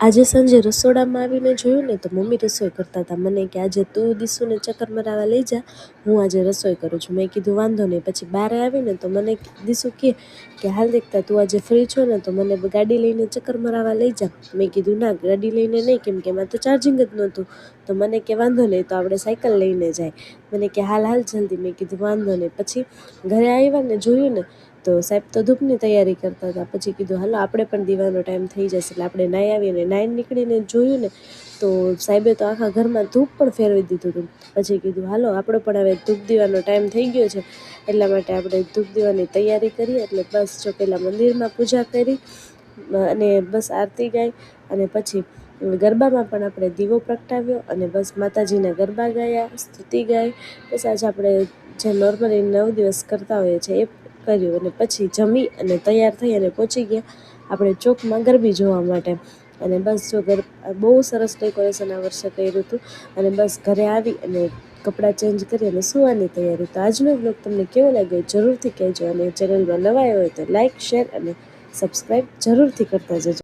આજે સાંજે રસોડામાં આવીને જોયું ને તો મમ્મી રસોઈ કરતા હતા. મને કે આજે તું દીસુને ચક્કર મરાવવા લઈ જા, હું આજે રસોઈ કરું છું. મેં કીધું, વાંધો નહીં. પછી બહાર આવીને તો મને દીસુ કહે કે હાલ દેખતા તું આજે ફ્રી છો ને તો મને ગાડી લઈને ચક્કર મરાવવા લઈ જા. મેં કીધું, ના, ગાડી લઈને નહીં, કેમ કે એમાં તો ચાર્જિંગ જ નહોતું. તો મને કે, વાંધો નહીં, તો આપણે સાયકલ લઈને જાય. મને કે, હાલ હાલ, જલ્દી. મેં કીધું, વાંધો નહીં. પછી ઘરે આવ્યા ને જોયું ને તો સાહેબ તો ધૂપની તૈયારી કરતા હતા. પછી કીધું, હાલો, આપણે પણ દીવાનો ટાઈમ થઈ જશે એટલે આપણે નાહી આવીને નાહી નીકળીને જોયું ને, તો સાહેબે તો આખા ઘરમાં ધૂપ પણ ફેરવી દીધું હતું. પછી કીધું, હાલો, આપણો પણ હવે ધૂપ દીવાનો ટાઈમ થઈ ગયો છે, એટલા માટે આપણે ધૂપ દીવાની તૈયારી કરીએ એટલે બસ જો પહેલાં મંદિરમાં પૂજા કરી, અને બસ આરતી ગાઈ, અને પછી ગરબામાં પણ આપણે દીવો પ્રગટાવ્યો, અને બસ માતાજીના ગરબા ગાયા, સ્તુતિ ગાઈ. બસ આજે આપણે જે નોર્મલી નવ દિવસ કરતા હોઈએ છીએ, એ કર્યું અને પછી જમી અને તૈયાર થઈ અને પહોંચી ગયા. આપણે ચોકમાં ગરબી જોવા માટે. અને બસ જો ગર, બહુ સરસ ડેકોરેશન આ વર્ષે કર્યું હતું. અને બસ ઘરે આવી અને કપડાં ચેન્જ કરી અને સુવાની તૈયારી. તો આજનો બ્લોગ તમને કેવો લાગ્યો જરૂરથી કહેજો. અને ચેનલમાં નવા હોય તો લાઇક શેર અને સબસ્ક્રાઈબ જરૂરથી કરતા જજો.